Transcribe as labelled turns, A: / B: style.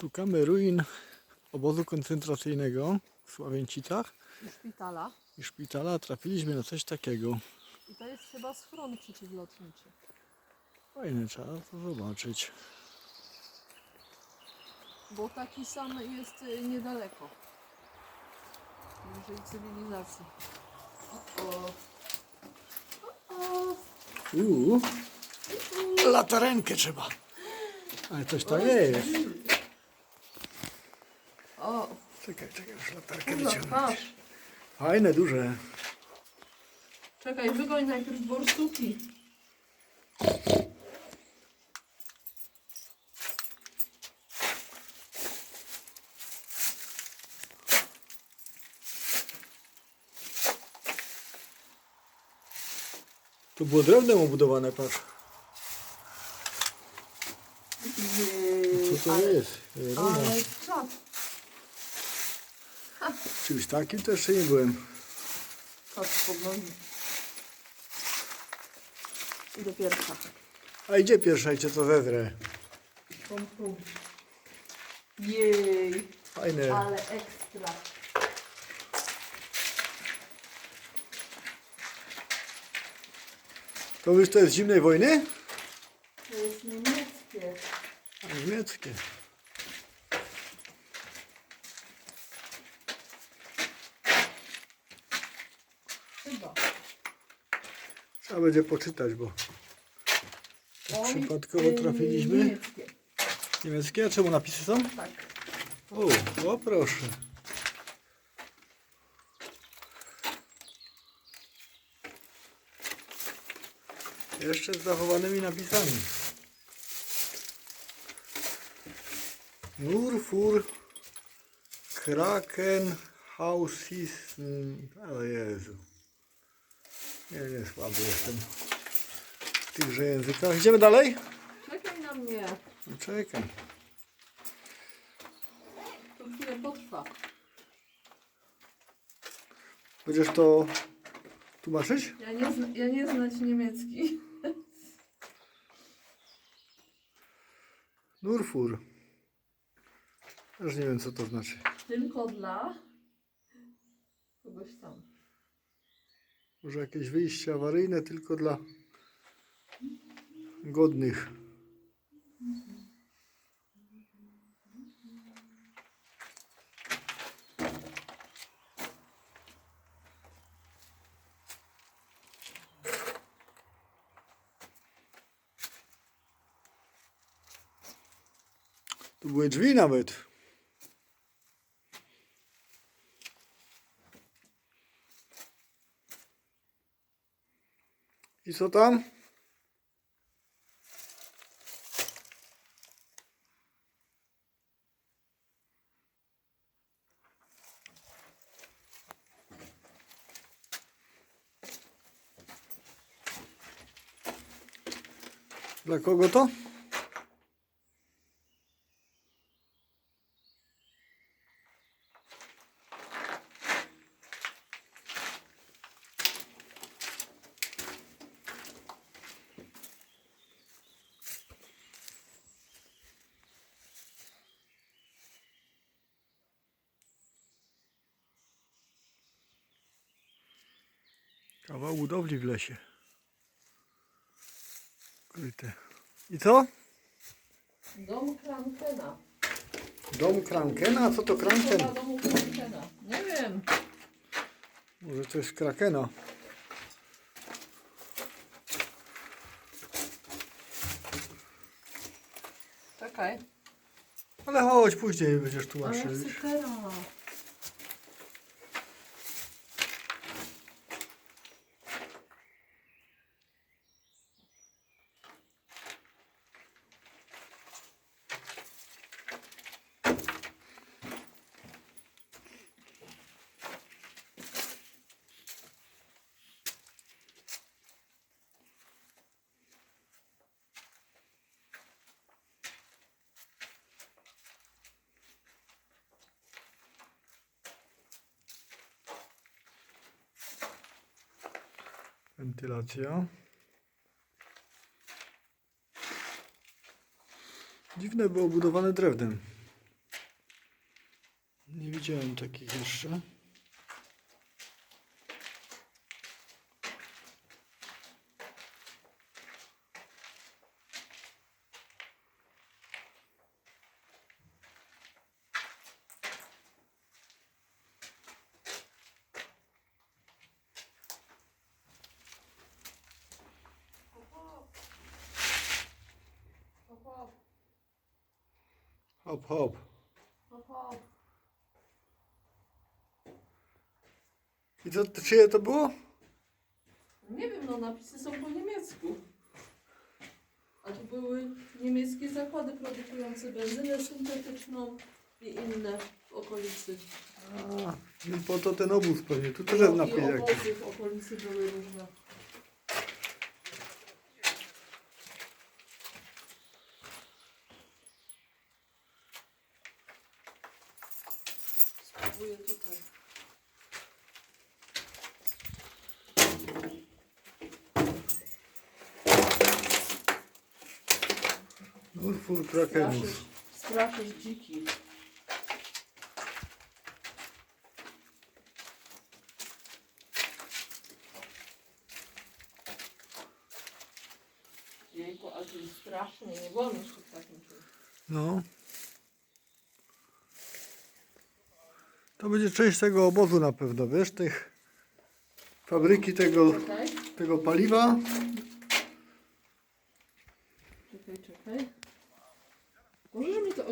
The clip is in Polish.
A: Szukamy ruin obozu koncentracyjnego w Sławięcicach
B: i szpitala.
A: i szpitala. Trafiliśmy na coś takiego.
B: I to jest chyba schron przeciwlotniczy.
A: Fajne, trzeba to zobaczyć.
B: Bo taki sam jest y, niedaleko. Bliżej cywilizacji. O. O,
A: Uuu, latarenkę trzeba. Ale coś tam jest.
B: O,
A: Czekaj, czekaj, już latarkę
B: kurwa,
A: wyciągnę. Fajne, duże.
B: Czekaj, wygoń najpierw borsuki.
A: Tu było drewnem obudowane, patrz. Co to jest? Runa.
B: Ale.
A: Czymś takim to jeszcze nie byłem.
B: Patrz pod nogi. Idę pierwsza.
A: A idzie pierwsza, idzie to wewrę.
B: Pum, pum. Jej,
A: Fajne.
B: ale ekstra.
A: To już to jest z zimnej wojny?
B: To jest niemieckie.
A: Niemieckie.
B: Chyba.
A: Trzeba będzie poczytać, bo
B: Oj,
A: przypadkowo
B: y,
A: trafiliśmy.
B: Niemieckie.
A: niemieckie, a czemu napisy są?
B: Tak.
A: O, o proszę. Jeszcze z zachowanymi napisami. Nurfur Kraken Hausis. O Jezu. Nie, nie słaby jestem w tychże językach. Idziemy dalej?
B: Czekaj na mnie.
A: No, Czekam.
B: To chwilę potrwa.
A: Będziesz to tłumaczyć?
B: Ja nie, zna, ja nie znać niemiecki.
A: Nurfur. Też nie wiem co to znaczy.
B: Tylko dla kogoś tam.
A: Może jakieś wyjście awaryjne tylko dla godnych. Tu były drzwi nawet. I co tam? Dla kogo to? Kawał budowli w lesie. Kryte. I co?
B: Dom Krankena.
A: Dom Krankena? Co to Kranken?
B: Chyba domu Krankena. Nie wiem.
A: Może to jest Krakena.
B: Czekaj.
A: Ale chodź, później będziesz
B: Ale ja chcę teraz.
A: wentylacja. Dziwne, bo obudowane drewnem. Nie widziałem takich jeszcze.
B: Hop, hop.
A: hop, hop. I co, to czyje to było?
B: Nie wiem, no napisy są po niemiecku. A tu były niemieckie zakłady produkujące benzynę syntetyczną i inne w okolicy.
A: A, no po to ten obóz pewnie. Tu też jest
B: No,
A: napis
B: I
A: jakiś.
B: obozy w okolicy były różne. Spróbuję tutaj.
A: Urfur Krakenus.
B: Straszyć, straszyć dziki. Jejku, ale to jest strasznie, nie wolno się w takim czymś.
A: No. To będzie część tego obozu na pewno, wiesz, tych fabryki tego, tego paliwa.